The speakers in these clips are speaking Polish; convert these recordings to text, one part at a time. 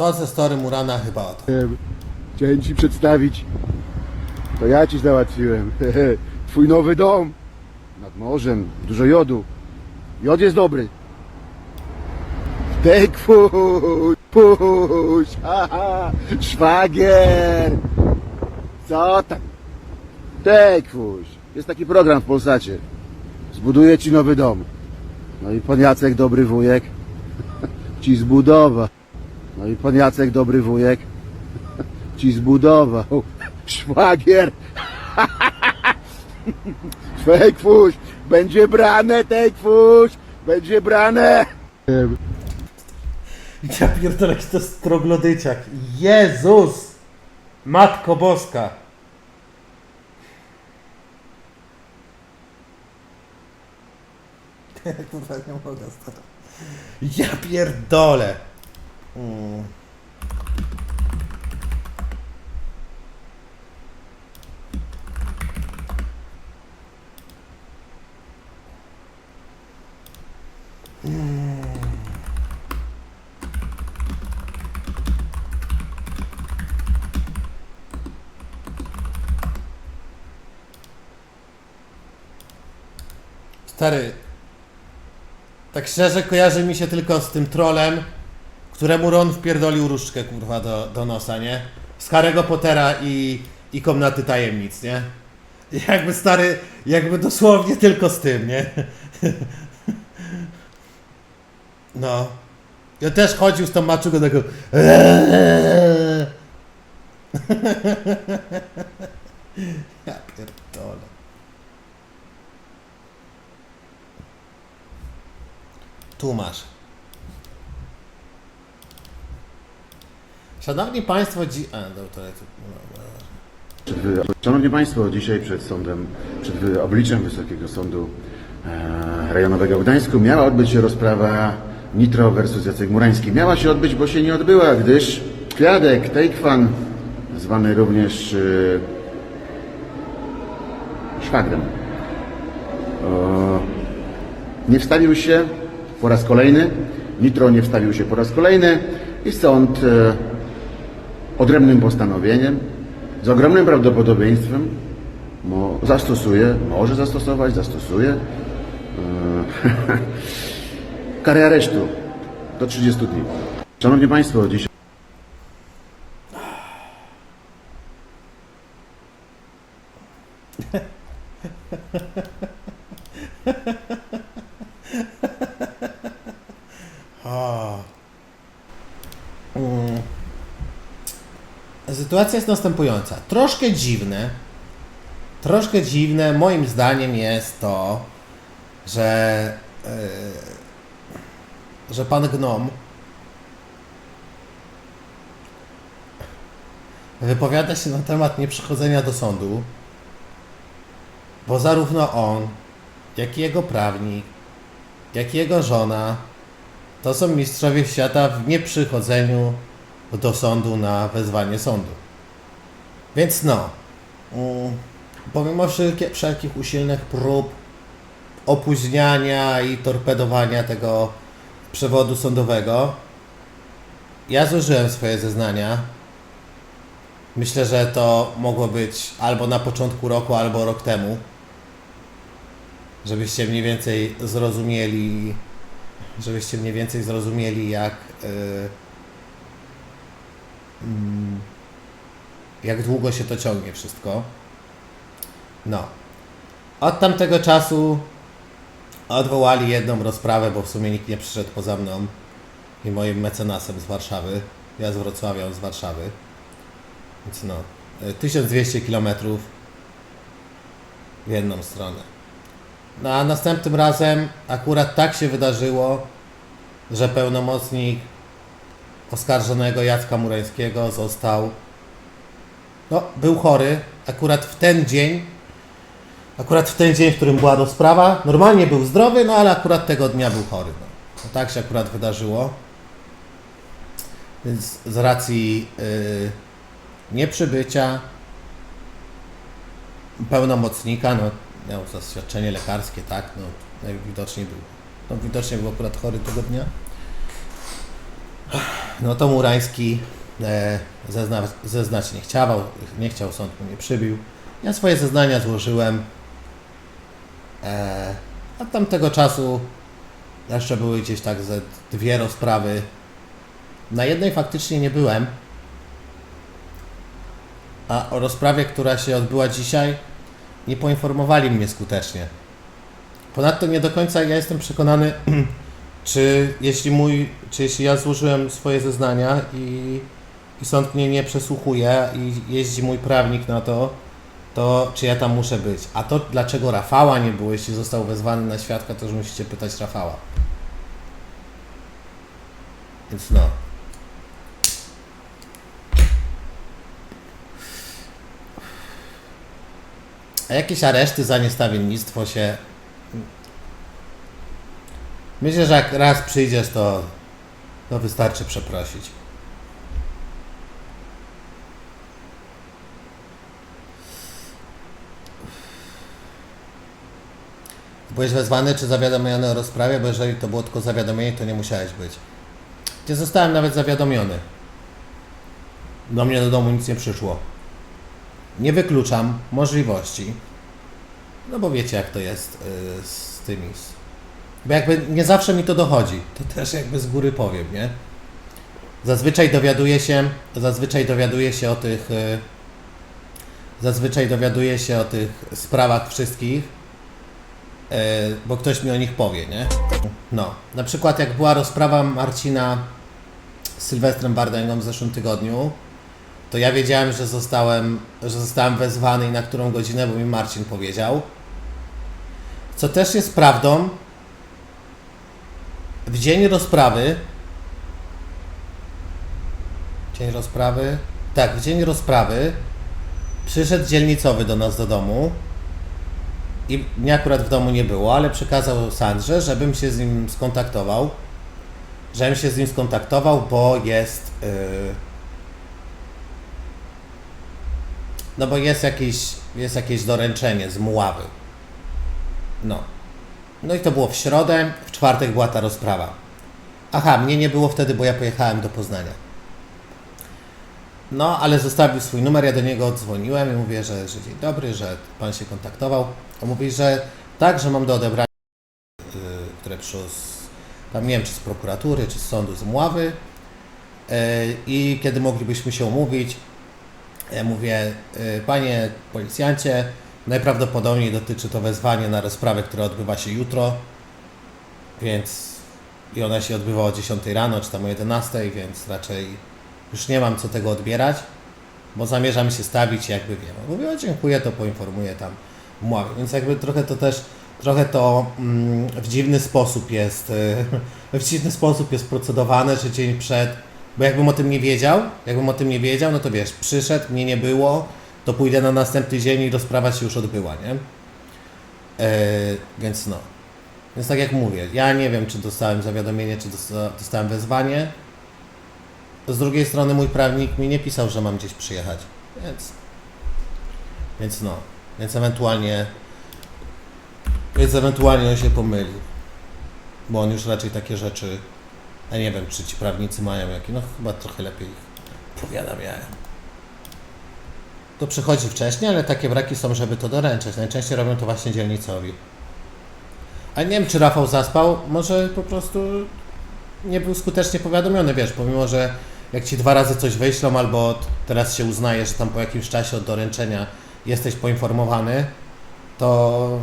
To ze story Murana chyba o to. Chciałem ci przedstawić. To ja ci załatwiłem. Twój nowy dom. Nad morzem. Dużo jodu. Jod jest dobry. Dek fuś, fuś, haha, szwagier. Co tam? Dek fuś. Jest taki program w Polsacie. Zbuduję ci nowy dom. No i pan Jacek, dobry wujek, ci zbudował. No i pan Jacek, dobry wujek, ci zbudował. Szwagier. Tekfuś, będzie brane, Tekfuś, będzie brane. Ja pierdolę, jaki to jest troglodyciak. Jezus! Matko Boska! Kurwa, nie mogę. Ja pierdolę! Mm. Stary, tak szczerze kojarzy mi się tylko z tym trolem, któremu Ron wpierdolił różdżkę kurwa do, do nosa, nie? Z Harry'ego Pottera i, i Komnaty Tajemnic, nie? Jakby stary, jakby dosłownie tylko z tym, nie? No. Ja też chodził z tą maczugą taką Ja pierdolę. Tu masz. Szanowni Państwo, dzi... A, no. Szanowni Państwo, dzisiaj przed sądem, przed obliczem Wysokiego Sądu e, Rejonowego w Gdańsku miała odbyć się rozprawa Nitro versus Jacek Murański. Miała się odbyć, bo się nie odbyła, gdyż świadek Tejkwan, zwany również e, szwagrem, nie wstawił się po raz kolejny. Nitro nie wstawił się po raz kolejny i sąd e, odrębnym postanowieniem, z ogromnym prawdopodobieństwem mo, zastosuje, może zastosować, zastosuje e, karę aresztu do 30 dni. Szanowni Państwo, dzisiaj Sytuacja jest następująca. Troszkę dziwne, troszkę dziwne moim zdaniem jest to, że, yy, że pan Gnom wypowiada się na temat nieprzychodzenia do sądu, bo zarówno on, jak i jego prawnik, jak i jego żona to są mistrzowie świata w nieprzychodzeniu do sądu na wezwanie sądu. Więc no, mm, pomimo wszelkich usilnych prób opóźniania i torpedowania tego przewodu sądowego, ja zużyłem swoje zeznania. Myślę, że to mogło być albo na początku roku, albo rok temu. Żebyście mniej więcej zrozumieli, żebyście mniej więcej zrozumieli, jak, yy, jak długo się to ciągnie wszystko. No. Od tamtego czasu odwołali jedną rozprawę, bo w sumie nikt nie przyszedł poza mną i moim mecenasem z Warszawy. Ja z Wrocławia, on z Warszawy. Więc no, y, 1200 km w jedną stronę. No a następnym razem akurat tak się wydarzyło, że pełnomocnik oskarżonego Jacka Murańskiego został. No, był chory akurat w ten dzień. Akurat w ten dzień, w którym była rozprawa. Normalnie był zdrowy, no ale akurat tego dnia był chory. No, no tak się akurat wydarzyło. Więc z racji yy, nieprzybycia pełnomocnika, no miał zaświadczenie lekarskie, tak, no najwidoczniej był, no widocznie był akurat chory tego dnia. No to Murański e, zezna, zeznać nie chciał, nie chciał, sąd mu nie przybił. Ja swoje zeznania złożyłem. E, od tamtego czasu jeszcze były gdzieś tak ze dwie rozprawy. Na jednej faktycznie nie byłem. A o rozprawie, która się odbyła dzisiaj, nie poinformowali mnie skutecznie. Ponadto nie do końca ja jestem przekonany, czy jeśli mój, czy jeśli ja złożyłem swoje zeznania i, i sąd mnie nie przesłuchuje i jeździ mój prawnik na to, to czy ja tam muszę być. A to dlaczego Rafała nie było, jeśli został wezwany na świadka, to już musicie pytać Rafała. Więc no. A jakieś areszty za niestawiennictwo się. Myślę, że jak raz przyjdziesz, to, to wystarczy przeprosić. Byłeś wezwany czy zawiadomiony o rozprawie, bo jeżeli to było tylko zawiadomienie, to nie musiałeś być. Nie zostałem nawet zawiadomiony. Do mnie do domu nic nie przyszło. Nie wykluczam możliwości. No bo wiecie jak to jest yy, z tymi. Bo jakby nie zawsze mi to dochodzi. To też jakby z góry powiem, nie? Zazwyczaj dowiaduję się, zazwyczaj dowiaduję się o tych, yy, zazwyczaj dowiaduję się o tych sprawach wszystkich, yy, bo ktoś mi o nich powie, nie? No, na przykład jak była rozprawa Marcina z Sylwestrem Bardęgą w zeszłym tygodniu, to ja wiedziałem, że zostałem, że zostałem wezwany i na którą godzinę, bo mi Marcin powiedział. Co też jest prawdą, w dzień rozprawy, dzień rozprawy, tak, w dzień rozprawy przyszedł dzielnicowy do nas do domu i mnie akurat w domu nie było, ale przekazał Sandrze, żebym się z nim skontaktował, żebym się z nim skontaktował, bo jest... Yy, No bo jest jakieś, jest jakieś doręczenie z Muławy. No. No i to było w środę, w czwartek była ta rozprawa. Aha, mnie nie było wtedy, bo ja pojechałem do Poznania. No, ale zostawił swój numer, ja do niego odzwoniłem i mówię, że, że dzień dobry, że pan się kontaktował. On mówi, że tak, że mam do odebrania, yy, które przyszło z, tam nie wiem, czy z prokuratury, czy z sądu z Mławy. Yy, I kiedy moglibyśmy się umówić, ja mówię, y, panie policjancie, najprawdopodobniej dotyczy to wezwanie na rozprawę, która odbywa się jutro, więc i ona się odbywa o 10 rano, czy tam o 11, więc raczej już nie mam co tego odbierać, bo zamierzam się stawić, jakby wiem. Mówię, o dziękuję, to poinformuję tam Mławie. Więc jakby trochę to też, trochę to mm, w dziwny sposób jest, y, w dziwny sposób jest procedowane, że dzień przed bo jakbym o tym nie wiedział, jakbym o tym nie wiedział, no to wiesz, przyszedł, mnie nie było, to pójdę na następny dzień i rozprawa się już odbyła, nie? E, więc no. Więc tak jak mówię, ja nie wiem, czy dostałem zawiadomienie, czy dosta- dostałem wezwanie. Z drugiej strony mój prawnik mi nie pisał, że mam gdzieś przyjechać, więc... Więc no. Więc ewentualnie... Więc ewentualnie on się pomylił. Bo on już raczej takie rzeczy... Ja nie wiem, czy ci prawnicy mają jakie. No chyba trochę lepiej ich powiadamiają. To przychodzi wcześniej, ale takie braki są, żeby to doręczać. Najczęściej robią to właśnie dzielnicowi. A nie wiem, czy Rafał zaspał, może po prostu nie był skutecznie powiadomiony, wiesz, pomimo, że jak ci dwa razy coś wyślą, albo teraz się uznaje, że tam po jakimś czasie od doręczenia jesteś poinformowany, to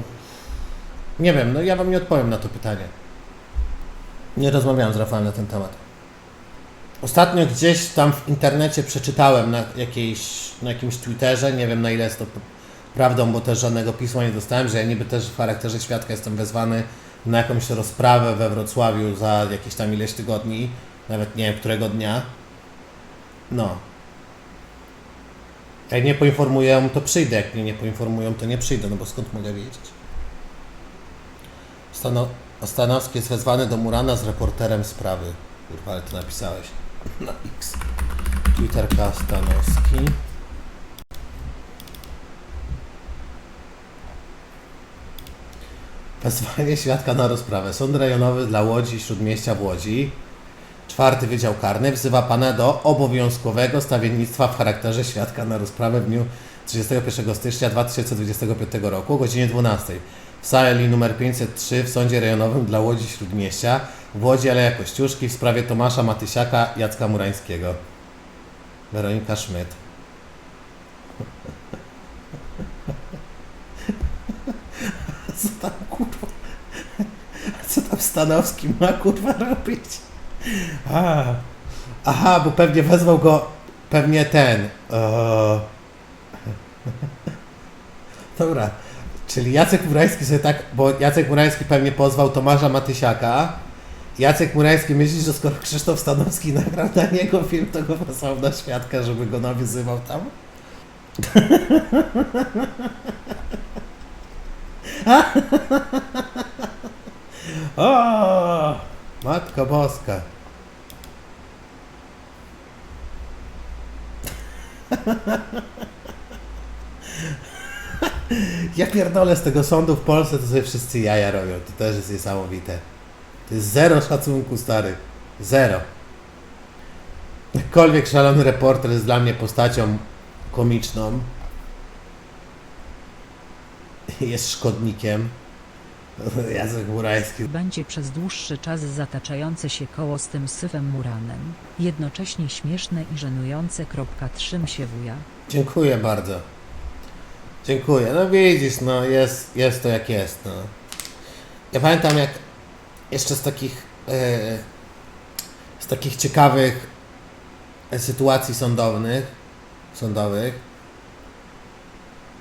nie wiem, no ja wam nie odpowiem na to pytanie. Nie rozmawiałem z Rafałem na ten temat. Ostatnio gdzieś tam w internecie przeczytałem na, jakiejś, na jakimś Twitterze, nie wiem na ile jest to prawdą, bo też żadnego pisma nie dostałem, że ja niby też w charakterze świadka jestem wezwany na jakąś rozprawę we Wrocławiu za jakieś tam ileś tygodni, nawet nie wiem którego dnia. No. Jak nie poinformują, to przyjdę, jak mnie nie poinformują, to nie przyjdę, no bo skąd mogę wiedzieć? Stano Stanowski jest wezwany do Murana z reporterem sprawy. Kurwa, ale to napisałeś. Na X. Twitterka Stanowski. Wezwanie świadka na rozprawę. Sąd rejonowy dla Łodzi, Śródmieścia w Łodzi. Czwarty Wydział Karny wzywa Pana do obowiązkowego stawiennictwa w charakterze świadka na rozprawę w dniu 31 stycznia 2025 roku o godzinie 12 sali numer 503 w Sądzie Rejonowym dla Łodzi Śródmieścia w Łodzi Aleja Kościuszki w sprawie Tomasza Matysiaka Jacka Murańskiego. Weronika Szmyt. Co tam kurwa? Co tam Stanowski ma kurwa robić? A, aha, bo pewnie wezwał go, pewnie ten. O. Dobra, czyli Jacek Murański sobie tak, bo Jacek Murański pewnie pozwał Tomasza Matysiaka. Jacek Murański myśli, że skoro Krzysztof Stanowski nagrał na niego film, to go posłał na świadka, żeby go nawyzywał tam? O, Matko Boska. Ja pierdolę z tego sądu w Polsce, to sobie wszyscy jaja robią. To też jest niesamowite. To jest zero szacunku, stary. Zero. Jakkolwiek szalony reporter jest dla mnie postacią komiczną. Jest szkodnikiem. Jacek Murański Będzie przez dłuższy czas zataczające się koło z tym syfem muranem. Jednocześnie śmieszne i żenujące. Kropka trzym się wuja. Dziękuję bardzo. Dziękuję. No widzisz, no jest, jest to jak jest, no. Ja pamiętam jak jeszcze z takich e, z takich ciekawych sytuacji sądownych sądowych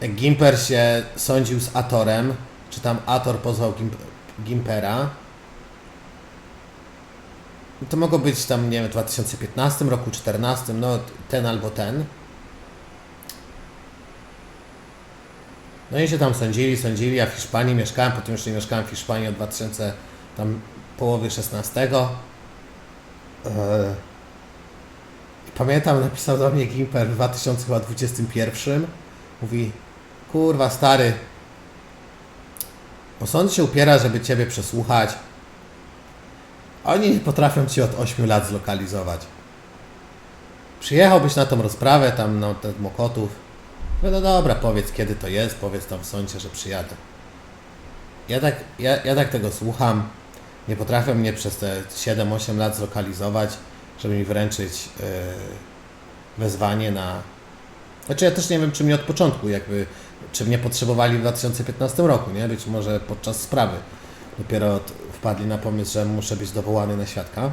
jak Gimper się sądził z Atorem, czy tam Ator pozwał Gimp Gimpera. To mogło być tam, nie wiem, w 2015 roku, 2014, no ten albo ten. No i się tam sądzili, sądzili, ja w Hiszpanii mieszkałem, potem już nie mieszkałem w Hiszpanii od 2000 tam połowy 16. Eee, Pamiętam, napisał do mnie Gimper w 2021. Mówi, kurwa stary, bo sąd się upiera, żeby Ciebie przesłuchać. Oni nie potrafią Ci od 8 lat zlokalizować. Przyjechałbyś na tą rozprawę tam na ten Mokotów. No, no dobra, powiedz kiedy to jest, powiedz tam w sądzie, że przyjadę. Ja tak, ja, ja tak tego słucham. Nie potrafią mnie przez te 7-8 lat zlokalizować, żeby mi wręczyć yy, wezwanie na. Znaczy ja też nie wiem, czy mnie od początku jakby, czy mnie potrzebowali w 2015 roku, nie? Być może podczas sprawy. Dopiero od, wpadli na pomysł, że muszę być dowołany na świadka.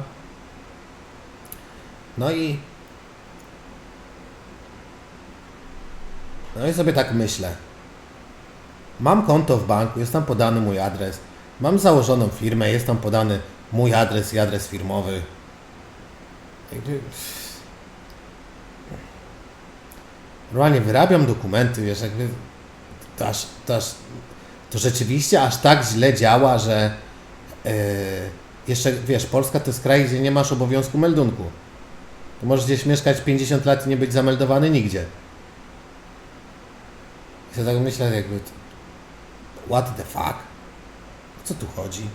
No i No i sobie tak myślę. Mam konto w banku, jest tam podany mój adres. Mam założoną firmę, jest tam podany mój adres i adres firmowy. Normalnie wyrabiam dokumenty, wiesz, jakby to aż, to aż, to rzeczywiście aż tak źle działa, że yy, jeszcze, wiesz, Polska to jest kraj, gdzie nie masz obowiązku meldunku. To możesz gdzieś mieszkać 50 lat i nie być zameldowany nigdzie. I sobie tak myślę, jakby, what the fuck? O co tu chodzi?